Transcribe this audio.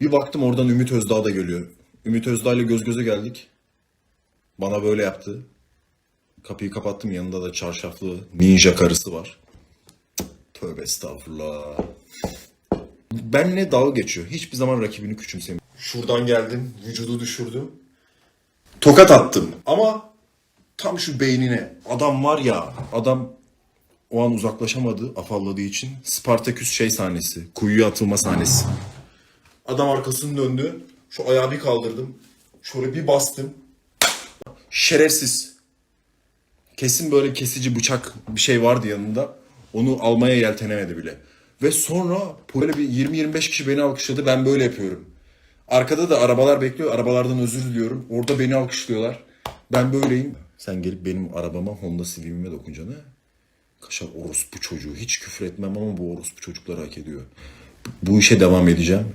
Bir baktım oradan Ümit Özdağ da geliyor. Ümit Özdağ ile göz göze geldik. Bana böyle yaptı. Kapıyı kapattım yanında da çarşaflı ninja karısı var. Tövbe estağfurullah. Benle dalga geçiyor. Hiçbir zaman rakibini küçümsemiyor. Şuradan geldim, vücudu düşürdüm. Tokat attım ama tam şu beynine. Adam var ya, adam o an uzaklaşamadı afalladığı için. Spartaküs şey sahnesi, kuyuya atılma sahnesi. Adam arkasını döndü. Şu ayağı bir kaldırdım. Şöyle bir bastım. Şerefsiz. Kesin böyle kesici bıçak bir şey vardı yanında. Onu almaya yeltenemedi bile. Ve sonra böyle bir 20-25 kişi beni alkışladı. Ben böyle yapıyorum. Arkada da arabalar bekliyor. Arabalardan özür diliyorum. Orada beni alkışlıyorlar. Ben böyleyim. Sen gelip benim arabama Honda Civic'ime dokunacaksın ha? Kaşar orospu çocuğu. Hiç küfür etmem ama bu orospu çocukları hak ediyor. Bu işe devam edeceğim.